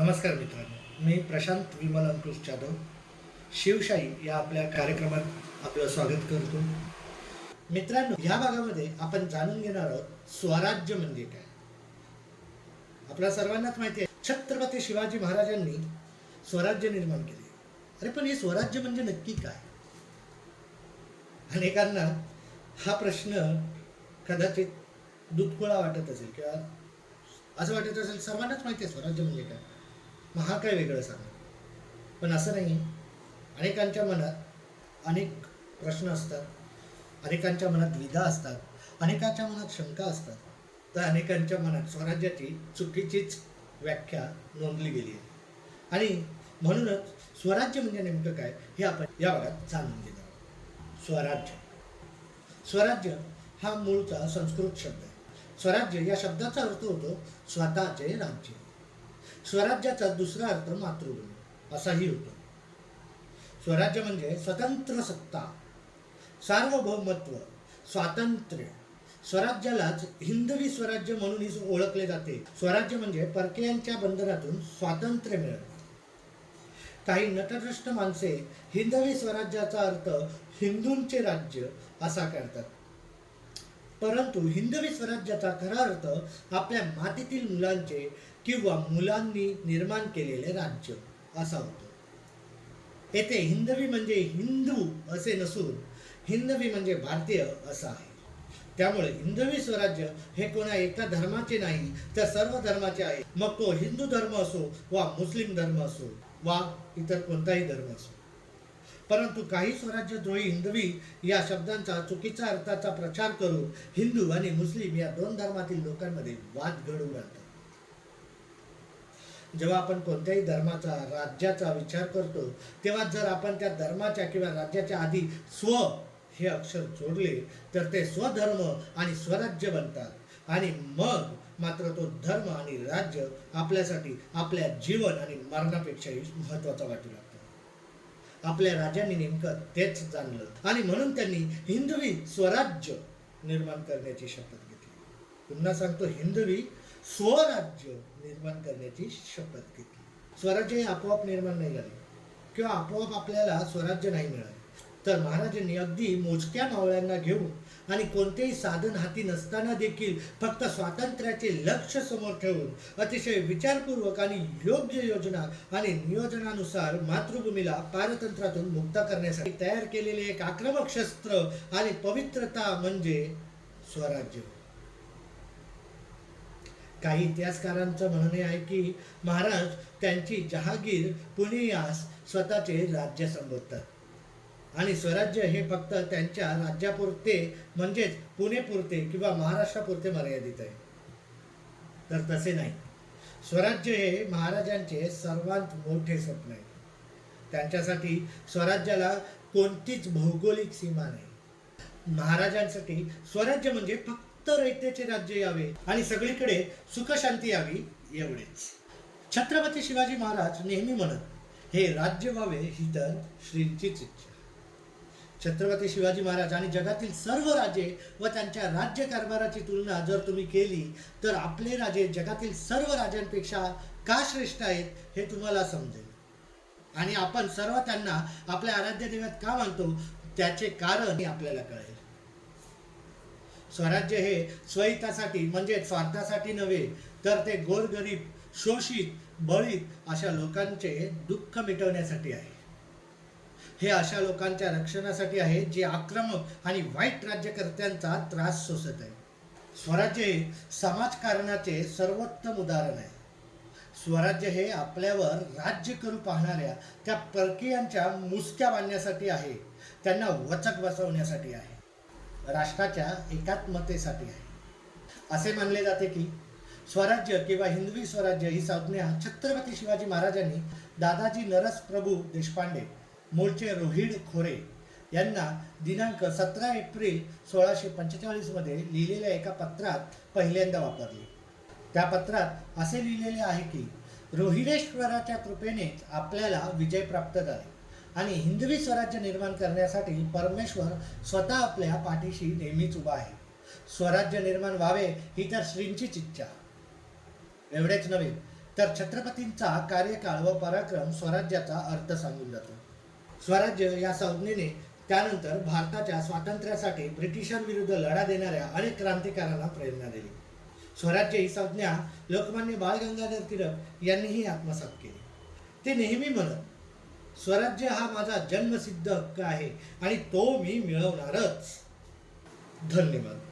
नमस्कार मित्रांनो. मी प्रशांत विमल अंकुश जाधव. शिवशाही या आपल्या कार्यक्रमात आपलं स्वागत करतो. मित्रांनो या भागामध्ये आपण जाणून घेणार आहोत स्वराज्य म्हणजे काय? आपल्या सर्वांनाच माहिती आहे छत्रपती शिवाजी महाराजांनी स्वराज्य निर्माण केले. अरे पण हे स्वराज्य म्हणजे नक्की काय? अनेकांना हा प्रश्न कदाचित दुधकुळा वाटत असेल किंवा असं वाटत असेल सर्वांनाच माहिती आहे स्वराज्य म्हणजे काय? मग हा काय वेगळं सांगा? पण असं नाही. अनेकांच्या मनात अनेक प्रश्न असतात. अनेकांच्या मनात विधा असतात. अनेकांच्या मनात शंका असतात. तर अनेकांच्या मनात स्वराज्याची चुकीचीच व्याख्या नोंदली गेली आहे. आणि म्हणूनच स्वराज्य म्हणजे नेमकं काय हे आपण या भागात जाणून घेणार आहोत. स्वराज्य. स्वराज्य हा मूळचा संस्कृत शब्द आहे. स्वराज्य या शब्दाचा अर्थ होतो स्वतःचे राज्य. स्वराज्याचा दुसरा अर्थ मातृभूमी. असाही होतो. स्वराज्य म्हणजे स्वतंत्र सत्ता सार्वभौमत्व स्वातंत्र्य. स्वराज्यालाच हिंदवी स्वराज्य म्हणूनही ओळखले जाते. स्वराज्य म्हणजे परकीयांच्या बंधनातून स्वातंत्र्य मिळवणे. काही नटदृष्ट माणसे हिंदवी स्वराज्याचा अर्थ हिंदूंचे राज्य असा करतात. परंतु हिंदवी स्वराज्याचा खरा अर्थ आपल्या मातीतील मुलांचे किंवा मुलांनी निर्माण केलेले राज्य असा होतो. येथे हिंदवी म्हणजे हिंदू असे नसून हिंदवी म्हणजे भारतीय असं आहे. त्यामुळे हिंदवी स्वराज्य हे कोणा एका धर्माचे नाही तर सर्व धर्माचे आहे. मग तो हिंदू धर्म असो वा मुस्लिम धर्म असो वा इतर कोणताही धर्म असो. परंतु काही स्वराज्यद्रोही हिंदवी या शब्दांचा चुकीचा अर्थाचा प्रचार करून हिंदू आणि मुस्लिम या दोन धर्मातील लोकांमध्ये वाद घडवून आणतात. जेव्हा आपण कोणत्याही धर्माचा राज्याचा विचार करतो तेव्हा जर आपण त्या धर्माच्या किंवा राज्याच्या आधी स्व हे अक्षर जोडले तर ते स्वधर्म आणि स्वराज्य बनतात. आणि मग मात्र तो धर्म आणि राज्य आपल्यासाठी आपल्या जीवन आणि मरणापेक्षाही महत्त्वाचा वाटू लागतो आपल्या राजांनी नेमकं तेच जाणलं. आणि म्हणून त्यांनी हिंदवी स्वराज्य निर्माण करण्याची शपथ घेतली. पुन्हा सांगतो हिंदवी स्वराज्य निर्माण करण्याची शपथ घेतली. स्वराज्य हे आपोआप निर्माण नाही झाले. किंवा आपोआप आपल्याला स्वराज्य नाही मिळाले. तर महाराजांनी अगदी मोजक्या मावळ्यांना घेऊन आणि कोणतेही साधन हाती नसताना देखील फक्त स्वातंत्र्याचे लक्ष समोर ठेवून अतिशय विचारपूर्वक आणि योग्य योजना आणि नियोजनानुसार मातृभूमीला पारतंत्रातून मुक्त करण्यासाठी तयार केलेले एक आक्रमक शस्त्र आणि पवित्रता म्हणजे स्वराज्य. काही इतिहासकारांचं म्हणणे आहे की महाराज त्यांची जहागीर पुणे यास स्वतःचे राज्य संबोधतात. आणि स्वराज्य हे फक्त त्यांच्या राज्यापुरते म्हणजेच पुणेपुरते किंवा महाराष्ट्रापुरते मर्यादित आहे. तर तसे नाही. स्वराज्य हे महाराजांचे सर्वात मोठे स्वप्न आहे. त्यांच्यासाठी स्वराज्याला कोणतीच भौगोलिक सीमा नाही. महाराजांसाठी स्वराज्य म्हणजे फक्त रयतेचे राज्य यावे आणि सगळीकडे सुखशांती यावी एवढेच. छत्रपती शिवाजी महाराज नेहमी म्हणत हे राज्य व्हावे ही तर श्रींचीच इच्छा छत्रपती शिवाजी महाराज आणि जगातील सर्व राजे व त्यांच्या राज्यकारभाराची तुलना जर तुम्ही केली तर आपले राजे जगातील सर्व राजांपेक्षा का श्रेष्ठ आहेत हे तुम्हाला समजेल. आणि आपण सर्व त्यांना आपल्या आराध्य देवात का मानतो त्याचे कारण हे आपल्याला कळेल. स्वराज्य हे स्वहितासाठी म्हणजे स्वार्थासाठी नव्हे तर ते गोरगरीब शोषित बळीत अशा लोकांचे दुःख मिटवण्यासाठी आहे. हे अशा लोकांच्या रक्षणासाठी आहे जे आक्रमक आणि वाईट राज्यकर्त्यांचा त्रास सोसत आहे. स्वराज्य हे समाजकारणाचे सर्वोत्तम उदाहरण आहे. स्वराज्य हे आपल्यावर राज्य करू पाहणाऱ्या त्या परकीयांच्या मुसक्या बांधण्यासाठी आहे. त्यांना वचक बसवण्यासाठी आहे. राष्ट्राच्या एकात्मतेसाठी आहे. असे मानले जाते की स्वराज्य किंवा हिंदवी स्वराज्य ही संज्ञा छत्रपती शिवाजी महाराजांनी दादाजी नरस प्रभू देशपांडे मूळचे रोहिड खोरे यांना दिनांक सतरा एप्रिल सोळाशे पंचेचाळीसमध्ये लिहिलेल्या एका पत्रात पहिल्यांदा वापरली. त्या पत्रात असे लिहिलेले आहे की रोहिडेश्वराच्या कृपेनेच आपल्याला विजय प्राप्त झाले आणि हिंदवी स्वराज्य निर्माण करण्यासाठी परमेश्वर स्वतः आपल्या पाठीशी नेहमीच उभा आहे. स्वराज्य निर्माण व्हावे ही तर श्रींचीच इच्छा. एवढेच नव्हे तर छत्रपतींचा कार्यकाळ व पराक्रम स्वराज्याचा अर्थ सांगून जातो. स्वराज्य या संज्ञेने त्यानंतर भारताच्या स्वातंत्र्यासाठी ब्रिटिशांविरुद्ध लढा देणाऱ्या अनेक क्रांतिकारांना प्रेरणा दिली. स्वराज्य ही संज्ञा लोकमान्य बाळ गंगाधर टिळक यांनीही आत्मसात केली. ते नेहमी म्हणत स्वराज्य हा माझा जन्मसिद्ध हक्क आहे आणि तो मी मिळवणारच. धन्यवाद.